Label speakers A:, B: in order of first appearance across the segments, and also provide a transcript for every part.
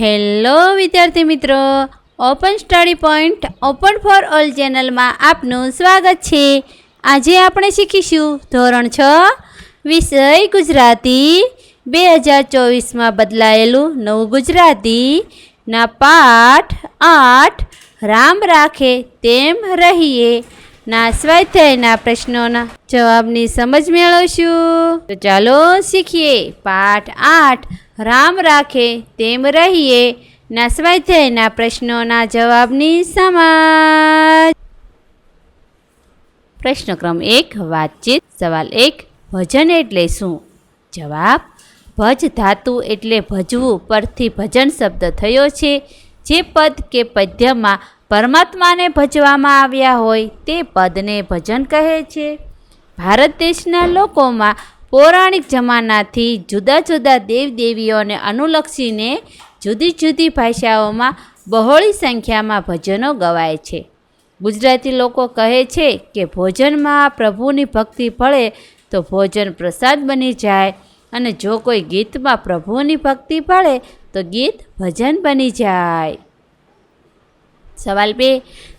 A: Hello વિદ્યાર્થી મિત્રો, open study point open for all ચેનલમાં આપનું સ્વાગત છે. આજે આપણે શીખીશું ધોરણ છ, વિષય ગુજરાતી. બે હજાર ચોવીસમાં બદલાયેલું નવું ગુજરાતી. ના પાઠ આઠ, રામ રાખે તેમ રહીએ. ના સ્વાધ્યાયના પ્રશ્નોના જવાબની સમજ મેળવશું. તો ચાલો શીખીએ. પાઠ આઠ રામ રાખે, તેમ રહીએ ના સ્વાધ્યાયના પ્રશ્નોના જવાબની સમાજ. પ્રશ્ન ક્રમ એક, વાતચીત. સવાલ એક, ભજન એટલે શું? જવાબ, ભજ ધાતુ એટલે ભજવું, પરથી ભજન શબ્દ થયો છે. જે પદ કે પદ્યમાં પરમાત્માને ભજવામાં આવ્યા હોય, તે પદને ભજન કહે છે. ભારત દેશના લોકોમાં પૌરાણિક જમાનાથી જુદા જુદા દેવદેવીઓને અનુલક્ષીને જુદી જુદી ભાષાઓમાં બહોળી સંખ્યામાં ભજનો ગવાય છે. ગુજરાતી લોકો કહે છે કે ભોજનમાં પ્રભુની ભક્તિ પડે તો ભોજન પ્રસાદ બની જાય અને જો કોઈ ગીતમાં પ્રભુની ભક્તિ પડે તો ગીત ભજન બની જાય. સવાલ બે,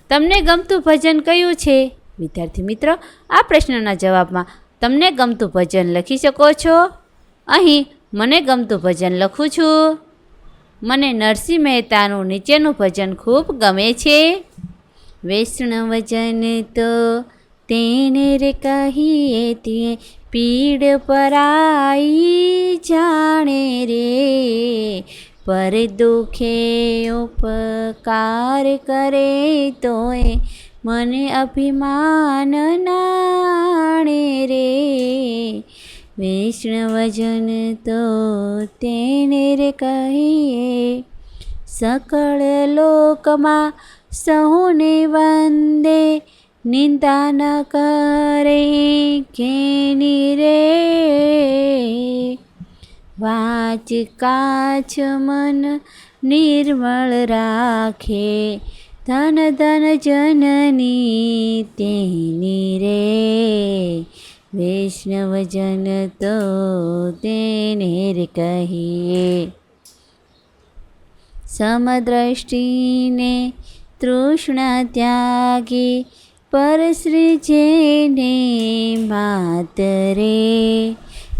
A: તમને ગમતું ભજન કયું છે? વિદ્યાર્થી મિત્રો, આ પ્રશ્નના જવાબમાં તમને ગમતું ભજન લખી શકો છો? અહીં મને ગમતું ભજન લખું છું. મને નરસિંહ મહેતાનું નીચેનું ભજન ખૂબ ગમે છે. વૈષ્ણવજન તો તેને રે કહીએ તે પીડ પરાઈ જાણે રે. પર દુખે ઉપકાર કરે તોય મને અભિમાન નાણે રે. વૈષ્ણવજન તો તેને રે કહીએ, સકળ લોકમાં સહુને વંદે નિંદા ન કરે કેની રે. વાચ કાચ મન નિર્મળ રાખે ધન ધન જનની તેની રે. વૈષ્ણવજન તો તેને રે કહીએ. સમદ્રષ્ટિને તૃષ્ણા ત્યાગી પરશ્રી જેને માતરે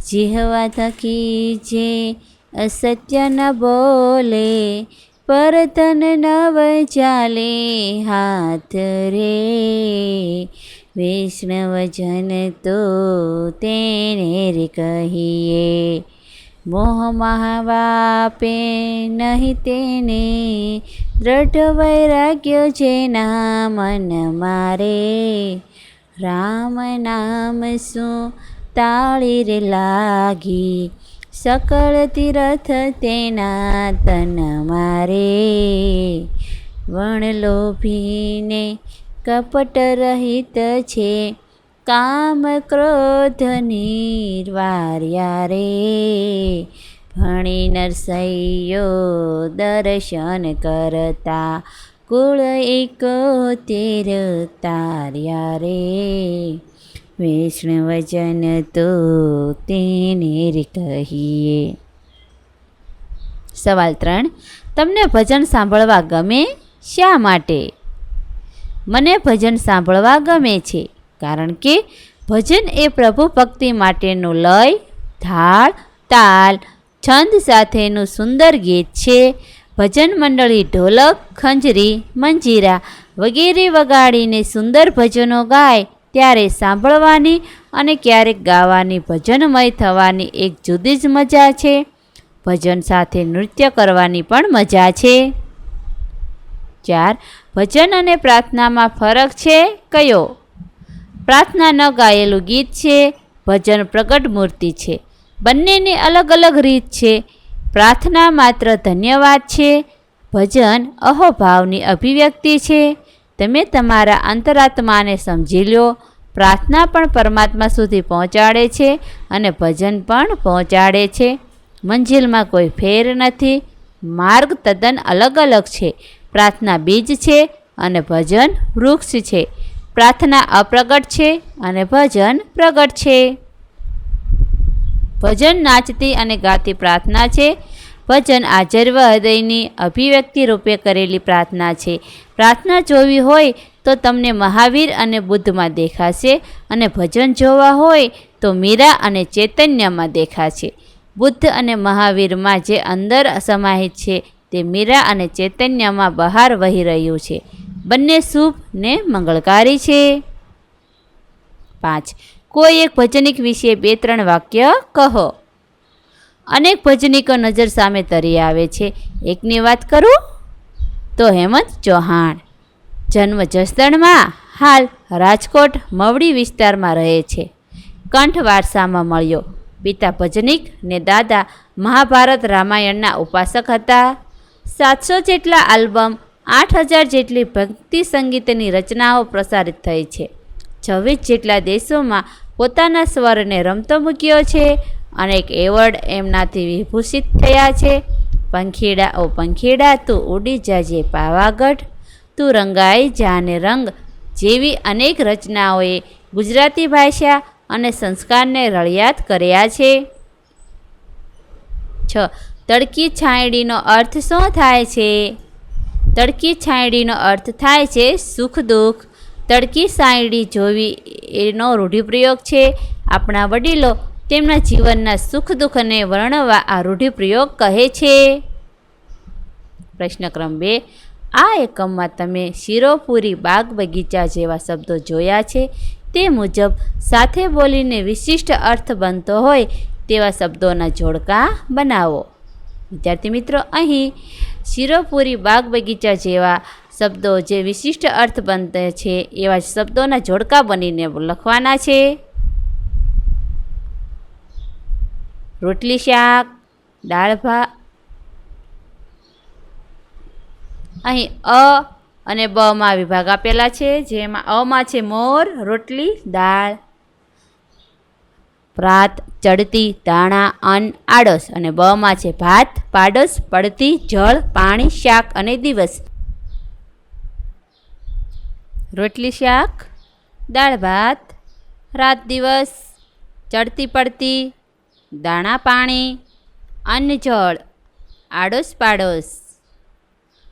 A: જીહવા થકી જે અસત્ય ન બોલે પરતન નવ ચાલે હાથ રે. વૈષ્ણવજન તો તેને રે કહીએ, મોહ મહાવાપે નહીં તેને દ્રઢ વૈરાગ્ય જેના મન મારે. રામ નામ શું તાળી રે લાગી? સકળ તીરથ તેના તન મારે વણ લોભીને કપટ રહિત છે કામ ક્રોધ નિર્વાર્યા રે ભણી નરસૈયો દર્શન કરતા કુળ એકોતેર તાર્યા રે વૈષ્ણવજન તો તેને કહીએ. સવાલ ત્રણ. તમને ભજન સાંભળવા ગમે? શા માટે? મને ભજન સાંભળવા ગમે છે, કારણ કે ભજન એ પ્રભુ ભક્તિ માટેનું લય ધાળ તાલ, છંદ સાથેનું સુંદર ગીત છે. ભજન મંડળી ઢોલક, ખંજરી, મંજીરા વગેરે વગાડીને સુંદર ભજનો ગાય ત્યારે સાંભળવાની અને ક્યારેક ગાવાની ભજનમય થવાની એક જુદી જ મજા છે. ભજન સાથે નૃત્ય કરવાની પણ મજા છે. ચાર, ભજન અને પ્રાર્થનામાં ફરક છે કયો? પ્રાર્થના ન ગાયેલું ગીત છે, ભજન પ્રગટ મૂર્તિ છે. બંનેની અલગ અલગ રીત છે. પ્રાર્થના માત્ર ધન્યવાદ છે. ભજન અહોભાવની અભિવ્યક્તિ છે. તમે તમારા અંતરાત્માને સમજી લો પ્રાર્થના પણ પરમાત્મા સુધી પહોંચાડે છે અને ભજન પણ પહોંચાડે છે. મંજિલમાં કોઈ ફેર નથી. માર્ગ તદ્દન અલગ અલગ છે. પ્રાર્થના બીજ છે અને ભજન વૃક્ષ છે. પ્રાર્થના અપ્રગટ છે અને ભજન પ્રગટ છે. ભજન નાચતી અને ગાતી પ્રાર્થના છે. ભજન આજર્વ હૃદયની અભિવ્યક્તિ રૂપે કરેલી પ્રાર્થના છે. પ્રાર્થના જોવી હોય તો તમને મહાવીર અને બુદ્ધમાં દેખાશે અને ભજન જોવા હોય તો મીરા અને ચૈતન્યમાં દેખાશે. બુદ્ધ અને મહાવીરમાં જે અંદર સમાહિત છે તે મીરા અને ચૈતન્યમાં બહાર વહી રહ્યું છે. બંને શુભ ને મંગળકારી છે. પાંચ. કોઈ એક ભજનિક વિશે બે ત્રણ વાક્ય કહો. અનેક ભજનિકો નજર સામે તરી આવે છે. એકની વાત કરું? તો હેમંત ચૌહાણ. જન્મ જસદણમાં, હાલ રાજકોટ, મવડી વિસ્તારમાં રહે છે. કંઠ વારસામાં મળ્યો. પિતા ભજનિક ને દાદા મહાભારત રામાયણના ઉપાસક હતા. સાતસો જેટલા આલ્બમ, આઠ હજાર જેટલી ભક્તિ સંગીતની રચનાઓ પ્રસારિત થઈ છે. છવ્વીસ જેટલા દેશોમાં પોતાના સ્વરને રમતો મૂક્યો છે. અનેક એવોર્ડ એમનાથી વિભૂષિત થયા છે. પંખીડા, ઓ પંખીડા, તું ઉડી જાજે પાવાગઢ. તું રંગાઈ જાને રંગ. જેવી અનેક રચનાઓએ ગુજરાતી ભાષા અને સંસ્કારને રળિયાત કર્યા છે. છ. તડકી છાંયડીનો અર્થ શું થાય છે? તડકી છાંયડીનો અર્થ થાય છે સુખ દુઃખ. તડકી સાયડી જોવી એનો રૂઢિપ્રયોગ છે. આપણા વડીલો તેમના જીવનના સુખ દુઃખને વર્ણવવા આ રૂઢિપ્રયોગ કહે છે. પ્રશ્ન ક્રમ બે. આ એકમમાં તમે શિરોપુરી બાગ બગીચા જેવા શબ્દો જોયા છે. તે મુજબ સાથે બોલીને વિશિષ્ટ અર્થ બનતો હોય તેવા શબ્દોના જોડકા બનાવો. વિદ્યાર્થી મિત્રો, અહીં શિરોપુરી બાગ બગીચા જેવા શબ્દો જે વિશિષ્ટ અર્થ બનતા છે એવા શબ્દોના જોડકા બનીને લખવાના છે. રોટલી શાક, દાળ ભાત, અહીં અ અને બમાં વિભાગ આપેલા છે, જેમાં અમાં છે મોર, રોટલી, દાળ ભાત ચડતી દાણા અન્ન આડસ અને બમાં છે ભાત, પાડસ, પડતી, જળ, પાણી, શાક અને દિવસ. રોટલી શાક, દાળ ભાત, રાત દિવસ, ચડતી, પડતી દાણા પાણી, અન્ન જળ આડોશ પાડોશ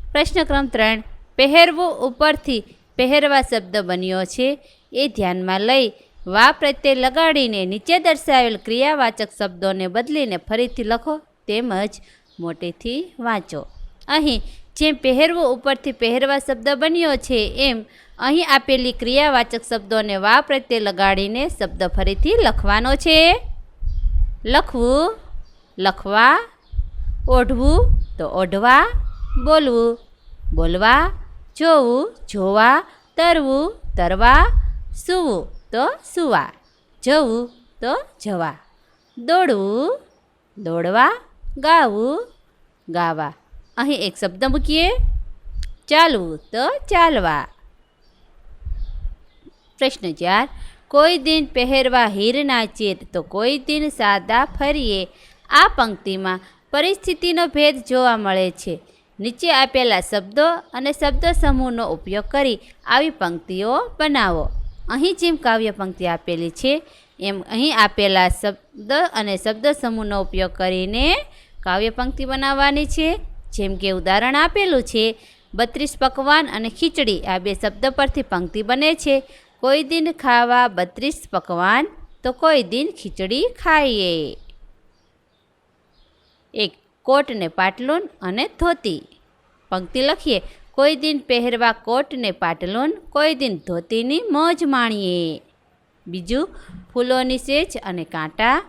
A: પ્રશ્ન ક્રમ ત્રણ, પહેરવું ઉપરથી પહેરવા શબ્દ બન્યો છે, એ ધ્યાનમાં લઈ વા પ્રત્યે લગાડીને નીચે દર્શાવેલ ક્રિયાવાચક શબ્દોને બદલીને ફરીથી લખો તેમજ મોટેથી વાંચો. અહીં જેમ પહેરવું ઉપરથી પહેરવા શબ્દ બન્યો છે એમ અહીં આપેલી ક્રિયાવાચક શબ્દોને વા પ્રત્યે લગાડીને શબ્દ ફરીથી લખવાનો છે. લખવું, લખવા, ઓઢવું તો ઓઢવા, બોલવું. બોલવા, જોવું, જોવા, તરવું, તરવા, સૂવું તો સૂવા. જવું તો જવા. દોડવું, દોડવા, ગાવું, ગાવા. અહીં એક શબ્દ મૂકીએ. ચાલવું તો ચાલવા. પ્રશ્ન ચાર. કોઈ દિન પહેરવા હીર ચેત તો કોઈ દિન સાદા ફરીએ. આ પંક્તિમાં પરિસ્થિતિનો ભેદ જોવા મળે છે. નીચે આપેલા શબ્દો અને શબ્દ સમૂહનો ઉપયોગ કરી આવી પંક્તિઓ બનાવો. અહીં જેમ કાવ્ય પંક્તિ આપેલી છે, એમ અહીં આપેલા શબ્દ અને શબ્દ સમૂહનો ઉપયોગ કરીને કાવ્ય પંક્તિ બનાવવાની છે. જેમ કે ઉદાહરણ આપેલું છે, બત્રીસ પકવાન અને ખીચડી આ બે શબ્દ પરથી પંક્તિ બને છે. કોઈ દિન ખાવા બત્રીસ પકવાન, તો કોઈ દિન ખીચડી ખાઈએ. એક કોટ ને પાટલુન અને ધોતી. પંક્તિ લખીએ. કોઈ દિન પહેરવા કોટ ને પાટલુન, કોઈ દિન ધોતીની મોજ માણીએ. બીજું, ફૂલોની સેજ અને કાંટા.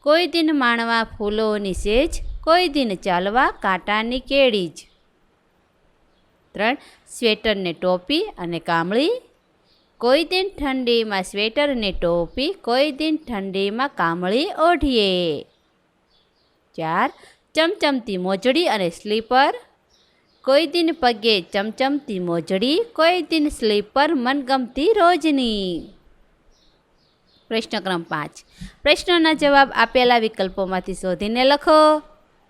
A: કોઈ દિન માણવા ફૂલોની સેજ, કોઈ દિન ચાલવા કાંટાની કેળી જ ત્રણ, સ્વેટરને ટોપી અને કામળી. કોઈ દિન ઠંડીમાં સ્વેટર ને ટોપી, કોઈ દિન ઠંડીમાં કામળી ઓઢીએ. ચાર, ચમચમતી મોજડી અને સ્લીપર. કોઈ દિન પગે ચમચમતી મોજડી, કોઈ દિન સ્લીપર મનગમતી રોજની. પ્રશ્ન ક્રમ પાંચ. પ્રશ્નોના જવાબ આપેલા વિકલ્પોમાંથી શોધીને લખો.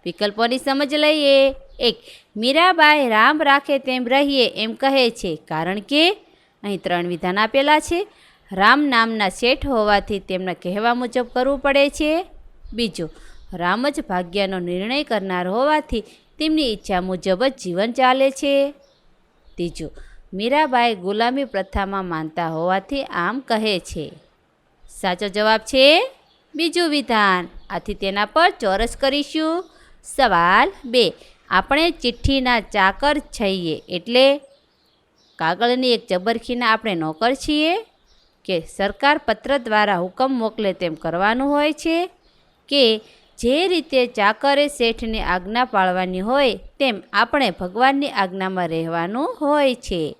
A: વિકલ્પોની સમજ લઈએ. એક, મીરાબાઈ રામ રાખે તેમ રહીએ એમ કહે છે. કારણ કે અહીં ત્રણ વિધાન આપેલા છે. રામ નામના શેઠ હોવાથી તેમના કહેવા મુજબ કરવું પડે છે. બીજું, રામ જ ભાગ્યનો નિર્ણય કરનાર હોવાથી તેમની ઈચ્છા મુજબ જ જીવન ચાલે છે. ત્રીજું, મીરાબાઈ ગુલામી પ્રથામાં માનતા હોવાથી આમ કહે છે. સાચો જવાબ છે? બીજું વિધાન. આથી તેના પર ચોરસ કરીશું. સવાલ બે, આપણે ચિઠ્ઠીના ચાકર છઈએ એટલે કાગળની એક જબરખીના આપણે નોકર છીએ કે સરકાર પત્ર દ્વારા હુકમ મોકલે તેમ કરવાનું હોય છે કે જે રીતે ચાકરે શેઠની આજ્ઞા પાળવાની હોય તેમ આપણે ભગવાનની આજ્ઞામાં રહેવાનું હોય છે.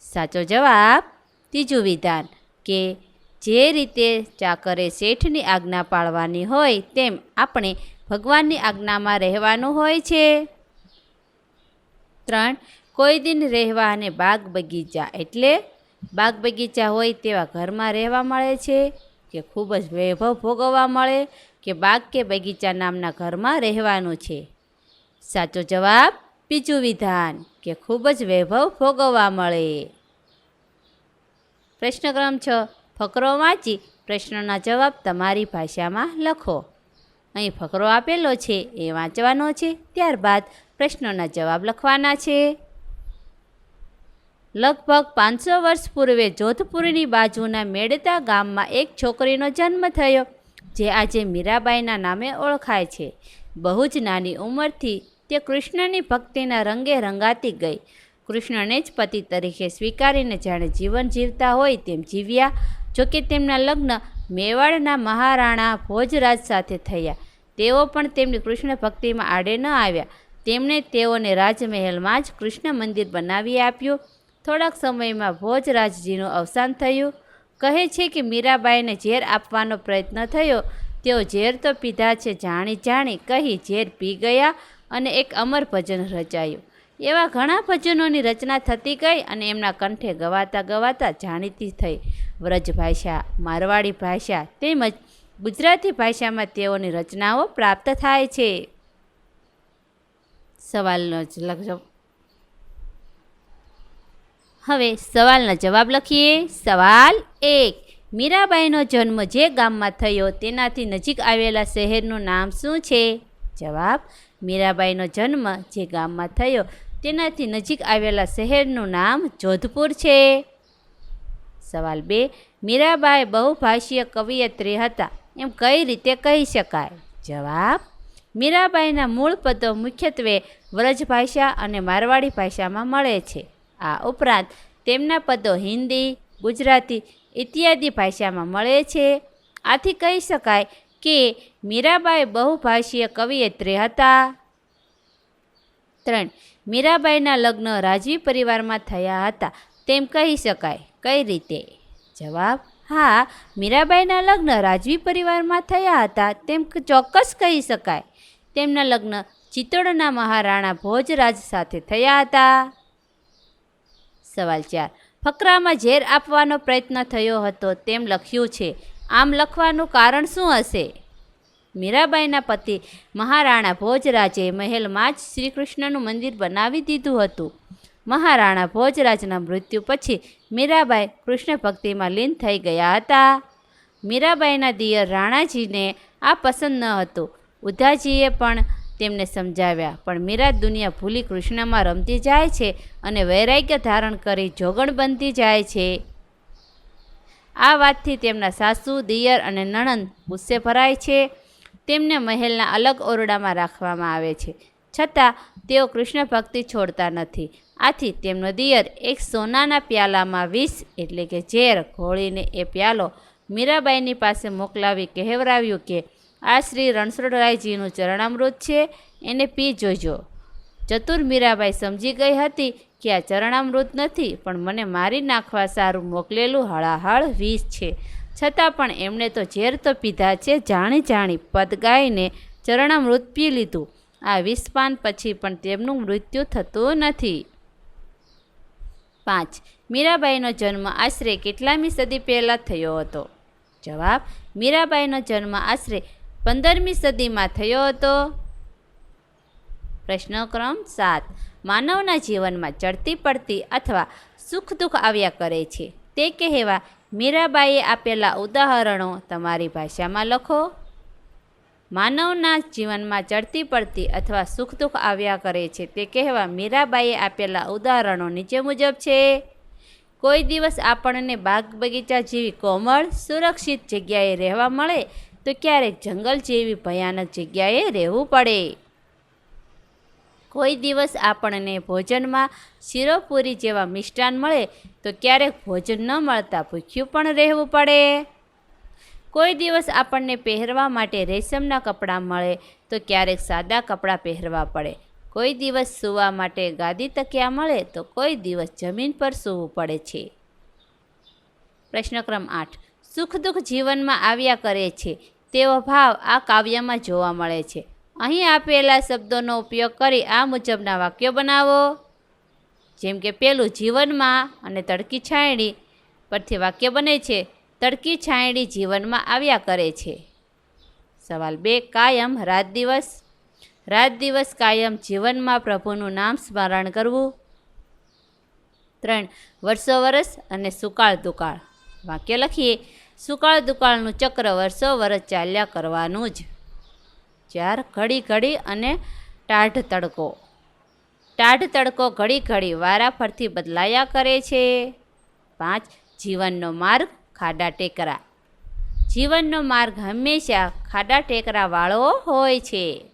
A: સાચો જવાબ, ત્રીજું વિધાન કે જે રીતે ચાકરે શેઠની આજ્ઞા પાળવાની હોય તેમ આપણે ભગવાનની આજ્ઞામાં રહેવાનું હોય છે. ત્રણ કોઈ દિન રહેવા અને બાગ બગીચા એટલે બાગ બગીચા હોય તેવા ઘરમાં રહેવા મળે છે કે ખૂબ જ વૈભવ ભોગવવા મળે કે બાગ કે બગીચા નામના ઘરમાં રહેવાનું છે. સાચો જવાબ બીજું વિધાન કે ખૂબ જ વૈભવ ભોગવવા મળે. પ્રશ્ન ક્રમ છ, ફકરો વાંચી પ્રશ્નના જવાબ તમારી ભાષામાં લખો. અહીં ફકરો આપેલો છે, એ વાંચવાનો છે, ત્યારબાદ પ્રશ્નોના જવાબ લખવાના છે. લગભગ પાંચસો વર્ષ પૂર્વે જોધપુરની બાજુના મેડતા ગામમાં એક છોકરીનો જન્મ થયો, જે આજે મીરાબાઈના નામે ઓળખાય છે. બહુ જ નાની ઉંમરથી તે કૃષ્ણની ભક્તિના રંગે રંગાતી ગઈ. કૃષ્ણને જ પતિ તરીકે સ્વીકારીને જાણે જીવન જીવતા હોય તેમ જીવ્યા જોકે તેમના લગ્ન મેવાડના મહારાણા ભોજરાજ સાથે થયા. તેઓ પણ તેમની કૃષ્ણ ભક્તિમાં આડે ન આવ્યા. તેમણે તેઓને રાજમહેલમાં જ કૃષ્ણ મંદિર બનાવી આપ્યું. થોડાક સમયમાં ભોજરાજજીનું અવસાન થયું. કહે છે કે મીરાબાઈને ઝેર આપવાનો પ્રયત્ન થયો. તેઓ ઝેર તો પીધા છે, જાણી જાણી કહી ઝેર પી ગયા અને એક અમર ભજન રચાયું. એવા ઘણા ભજનોની રચના થતી ગઈ અને એમના કંઠે ગવાતા ગવાતા જાણીતી થઈ. વ્રજ ભાષા મારવાડી ભાષા તેમજ ગુજરાતી ભાષામાં તેઓની રચનાઓ પ્રાપ્ત થાય છે. સવાલનો જ લખજો હવે સવાલના જવાબ લખીએ. સવાલ એક. મીરાબાઈનો જન્મ જે ગામમાં થયો તેનાથી નજીક આવેલા શહેરનું નામ શું છે? જવાબ, મીરાબાઈનો જન્મ જે ગામમાં થયો તેનાથી નજીક આવેલા શહેરનું નામ જોધપુર છે. સવાલ બે. મીરાબાઈ બહુભાષીય કવિયત્રી હતા. એમ કઈ રીતે કહી શકાય? જવાબ, મીરાબાઈના મૂળ પદો મુખ્યત્વે વ્રજ ભાષા અને મારવાડી ભાષામાં મળે છે. આ ઉપરાંત તેમના પદો હિન્દી, ગુજરાતી ઇત્યાદિ ભાષામાં મળે છે. આથી કહી શકાય કે મીરાબાઈ બહુભાષીય કવિયત્રી હતા. ત્રણ. મીરાબાઈના લગ્ન રાજવી પરિવારમાં થયા હતા. તેમ કહી શકાય. કઈ રીતે? જવાબ, હા, મીરાબાઈના લગ્ન રાજવી પરિવારમાં થયા હતા. તેમ ચોક્કસ કહી શકાય. તેમના લગ્ન ચિત્તોડના મહારાણા ભોજરાજ સાથે થયા હતા. સવાલ ચાર. ફકરામાં ઝેર આપવાનો પ્રયત્ન થયો હતો, તેમ લખ્યું છે. આમ લખવાનું કારણ શું હશે? મીરાબાઈના પતિ મહારાણા ભોજરાજે મહેલમાં જ શ્રી કૃષ્ણનું મંદિર બનાવી દીધું હતું. મહારાણા ભોજરાજના મૃત્યુ પછી મીરાબાઈ કૃષ્ણ ભક્તિમાં લીન થઈ ગયા હતા. મીરાબાઈના દિયર રાણાજીને આ પસંદ ન હતું. ઉધાજીએ પણ તેમને સમજાવ્યા. પણ મીરા દુનિયા ભૂલી કૃષ્ણમાં રમતી જાય છે અને વૈરાગ્ય ધારણ કરી જોગણ બનતી જાય છે. આ વાતથી તેમના સાસુ, દિયર અને નણંદ ગુસ્સે ભરાય છે. તેમને મહેલના અલગ ઓરડામાં રાખવામાં આવે છે. છતાં, તેઓ કૃષ્ણ ભક્તિ છોડતા નથી. આથી તેમનો દિયર એક સોનાના પ્યાલામાં વિષ એટલે કે ઝેર, ઘોળીને એ પ્યાલો મીરાબાઈની પાસે મોકલાવી કહેવરાવ્યું કે આ શ્રી રણછોડરાયજીનું ચરણામૃત છે. એને પી જોજો. ચતુર મીરાબાઈ સમજી ગઈ હતી કે આ ચરણામૃત નથી, પણ મને મારી નાખવા સારું મોકલેલું હળાહળ વિષ છે. છતાં પણ એમણે તો ઝેર તો પીધા છે, જાણી જાણી પદ ગાઈને ચરણામૃત પી લીધું. આ વિષપાન પછી પણ તેમનું મૃત્યુ થતું નથી. પાંચ. મીરાબાઈનો જન્મ આશરે કેટલામી સદી પહેલાં થયો હતો? જવાબ, મીરાબાઈનો જન્મ આશરે પંદરમી સદીમાં થયો હતો. પ્રશ્ન ક્રમ સાત. માનવના જીવનમાં ચડતી પડતી અથવા સુખ દુઃખ આવ્યા કરે છે. તે કહેવા મીરાબાઈએ આપેલા ઉદાહરણો તમારી ભાષામાં લખો. માનવના જીવનમાં ચડતી પડતી અથવા સુખ દુઃખ આવ્યા કરે છે તે કહેવા મીરાબાઈએ આપેલા ઉદાહરણો નીચે મુજબ છે. કોઈ દિવસ આપણને બાગ બગીચા જેવી કોમળ, સુરક્ષિત જગ્યાએ રહેવા મળે તો ક્યારેક જંગલ જેવી ભયાનક જગ્યાએ રહેવું પડે. કોઈ દિવસ આપણને ભોજનમાં શીરોપુરી જેવા મિષ્ટાન મળે તો ક્યારેક ભોજન ન મળતા ભૂખ્યું પણ રહેવું પડે. કોઈ દિવસ આપણને પહેરવા માટે રેશમના કપડાં મળે તો ક્યારેક સાદા કપડાં પહેરવા પડે. કોઈ દિવસ સૂવા માટે ગાદી તકિયા મળે તો કોઈ દિવસ જમીન પર સૂવું પડે છે. પ્રશ્નક્રમ આઠ. સુખ દુઃખ જીવનમાં આવ્યા કરે છે. તેવો ભાવ આ કાવ્યમાં જોવા મળે છે. અહીં આપેલા શબ્દોનો ઉપયોગ કરી આ મુજબના વાક્યો બનાવો. જેમ કે, પેલું જીવનમાં અને તડકી છાંયડી પરથી વાક્ય બને છે. તડકી છાંયડી જીવનમાં આવ્યા કરે છે. સવાલ બે, કાયમ રાત દિવસ? રાત દિવસ કાયમ જીવનમાં પ્રભુનું નામ સ્મરણ કરવું? ત્રણ, વર્ષો વર્ષ અને સુકાળ દુકાળ. વાક્ય લખીએ સુકાળ દુકાળનું ચક્ર વર્ષો વરસ ચાલ્યા કરવાનું જ. ચાર ઘડી ઘડી અને ટાઢ તડકો. ટાઢ તડકો ઘડી ઘડી વારા ફરતી બદલાયા કરે છે. પાંચ, જીવનનો માર્ગ, ખાડા ટેકરા. જીવનનો માર્ગ હંમેશા ખાડા ટેકરાવાળો હોય છે.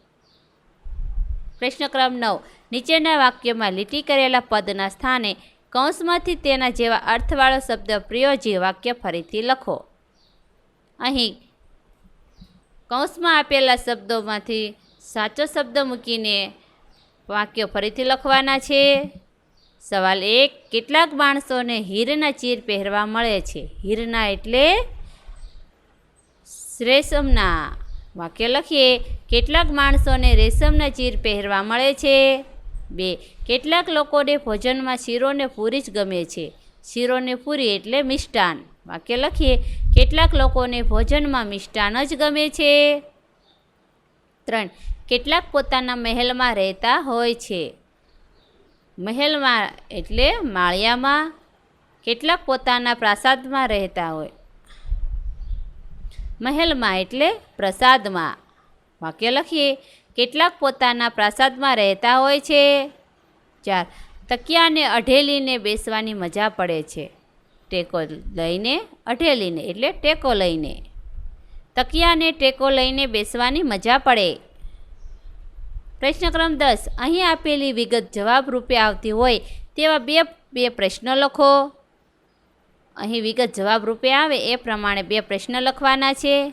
A: પ્રશ્નક્રમ નવ. નીચેના વાક્યમાં લીટી કરેલા પદના સ્થાને કૌંસમાંથી તેના જેવા અર્થવાળો શબ્દ પ્રયોજી વાક્ય ફરીથી લખો. અહીં કૌંસમાં આપેલા શબ્દોમાંથી સાચો શબ્દ મૂકીને વાક્યો ફરીથી લખવાના છે. સવાલ એક, કેટલાક માણસોને હીરના ચીર પહેરવા મળે છે? હીરના એટલે રેશમના. વાક્ય લખીએ, કેટલાક માણસોને રેશમના ચીર પહેરવા મળે છે? બે, કેટલાક લોકોને ભોજનમાં શીરોને પૂરી જ ગમે છે. શીરોને પૂરી એટલે મિષ્ટાન. વાક્ય લખીએ, કેટલાક લોકોને ભોજનમાં મિષ્ટાન જ ગમે છે. ત્રણ, કેટલાક પોતાના મહેલમાં રહેતા હોય છે. મહેલમાં એટલે માળિયામાં. કેટલાક પોતાના પ્રાસાદમાં રહેતા હોય. મહેલમાં એટલે પ્રસાદમાં. વાક્ય લખીએ, કેટલાક પોતાના પ્રાસાદમાં રહેતા હોય છે. ચાર, તકિયાને અઢેલીને બેસવાની મજા પડે છે. ટેકો લઈને અઢેલીને એટલે ટેકો લઈને. તકિયાને ટેકો લઈને બેસવાની મજા પડે. પ્રશ્ન ક્રમ દસ. અહીં આપેલી વિગત જવાબ રૂપે આવતી હોય તેવા બે બે પ્રશ્નો લખો. અહીં વિગત જવાબ રૂપે આવે એ પ્રમાણે બે પ્રશ્ન લખવાના છે.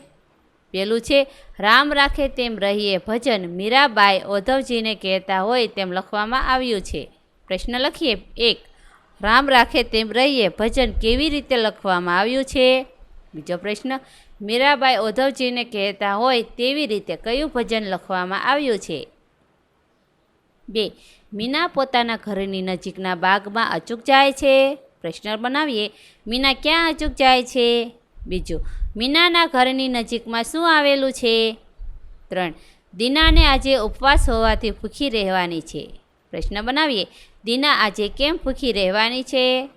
A: પેલું છે, રામ રાખે તેમ રહીએ ભજન મીરાબાઈ ઓધવજીને કહેતા હોય તેમ લખવામાં આવ્યું છે. પ્રશ્ન લખીએ. એક રામ રાખે તેમ રહીએ. ભજન કેવી રીતે લખવામાં આવ્યું છે? બીજો પ્રશ્ન, મીરાબાઈ ઓધવજીને કહેતા હોય તેવી રીતે કયું ભજન લખવામાં આવ્યું છે? બે, મીના પોતાના ઘરની નજીકના બાગમાં અચૂક જાય છે? પ્રશ્ન બનાવીએ, મીના ક્યાં અચૂક જાય છે? બીજું, મીનાના ઘરની નજીકમાં શું આવેલું છે? ત્રણ, દીનાને આજે ઉપવાસ હોવાથી ભૂખી રહેવાની છે. પ્રશ્ન બનાવીએ. દીના આજે કેમ ભૂખી રહેવાની છે?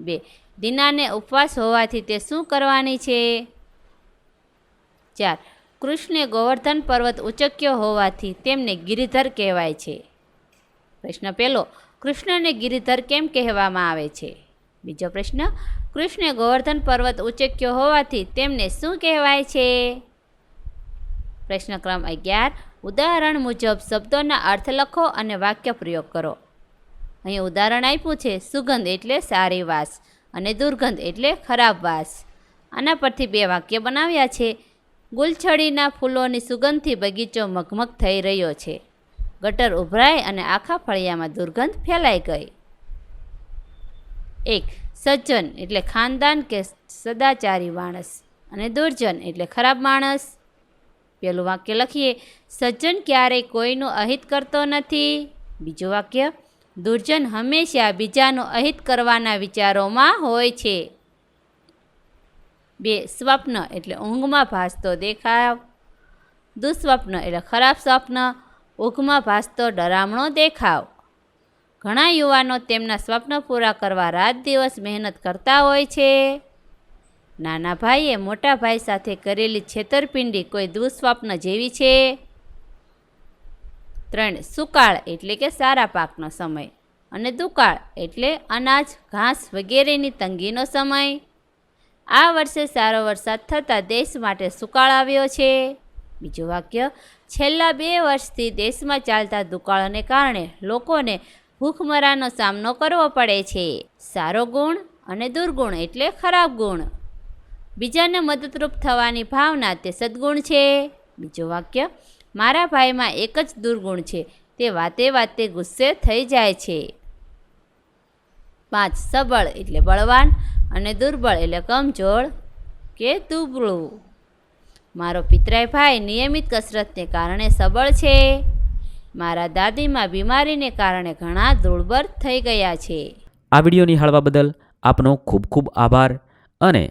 A: બે. દીનાને ઉપવાસ હોવાથી તે શું કરવાની છે? ચાર. કૃષ્ણે ગોવર્ધન પર્વત ઉચક્યો હોવાથી તેમને ગિરિધર કહેવાય છે. પ્રશ્ન પહેલો. કૃષ્ણને ગિરિધર કેમ કહેવામાં આવે છે? બીજો પ્રશ્ન. કૃષ્ણે ગોવર્ધન પર્વત ઉચક્યો હોવાથી તેમને શું કહેવાય છે? પ્રશ્ન ક્રમ અગિયાર. ઉદાહરણ મુજબ શબ્દોના અર્થ લખો અને વાક્ય પ્રયોગ કરો. અહીં ઉદાહરણ આપ્યું છે, સુગંધ એટલે સારી વાસ અને દુર્ગંધ એટલે ખરાબ વાસ. આના પરથી બે વાક્ય બનાવ્યા છે, ગુલછડીના ફૂલોની સુગંધથી બગીચો મગમગ થઈ રહ્યો છે. ગટર ઉભરાઈ અને આખા ફળિયામાં દુર્ગંધ ફેલાઈ ગઈ. એક, સજ્જન એટલે ખાનદાન કે સદાચારી માણસ અને દુર્જન એટલે ખરાબ માણસ. પેલું વાક્ય લખીએ, સજ્જન ક્યારેય કોઈનું અહિત કરતો નથી? બીજું વાક્ય, દુર્જન હંમેશા બીજાનું અહિત કરવાના વિચારોમાં હોય છે. બે, સ્વપ્ન એટલે ઊંઘમાં ભાસતો દેખાવ. દુસ્વપ્ન એટલે ખરાબ સ્વપ્ન, ઊંઘમાં ભાસતો ડરામણો દેખાવ. ઘણા યુવાનો તેમના સ્વપ્ન પૂરા કરવા રાત દિવસ મહેનત કરતા હોય છે. નાના ભાઈએ મોટા ભાઈ સાથે કરેલી છેતરપિંડી કોઈ દુઃસ્વપ્ન જેવી છે? ત્રણ, સુકાળ એટલે કે સારા પાકનો સમય અને દુકાળ એટલે અનાજ, ઘાસ વગેરેની તંગીનો સમય. આ વર્ષે સારો વરસાદ થતાં દેશ માટે સુકાળ આવ્યો છે. બીજું વાક્ય, છેલ્લા બે વર્ષથી દેશમાં ચાલતા દુકાળને કારણે લોકોને ભૂખમરાનો સામનો કરવો પડે છે. સારો ગુણ અને દુર્ગુણ એટલે ખરાબ ગુણ. બીજાને મદદરૂપ થવાની ભાવના તે સદ્ગુણ છે. બીજું વાક્ય, મારા ભાઈમાં એક જ દુર્ગુણ છે, તે વાતે વાતે ગુસ્સે થઈ જાય છે. પાંચ, સબળ એટલે બળવાન અને દુર્બળ એટલે કમજોર કે દુબળું. મારો પિતરાય ભાઈ નિયમિત કસરતને કારણે સબળ છે. મારા દાદીમાં બીમારીને કારણે ઘણા દુર્બળ થઈ ગયા છે.
B: આ વીડિયો નિહાળવા બદલ આપનો ખૂબ ખૂબ આભાર અને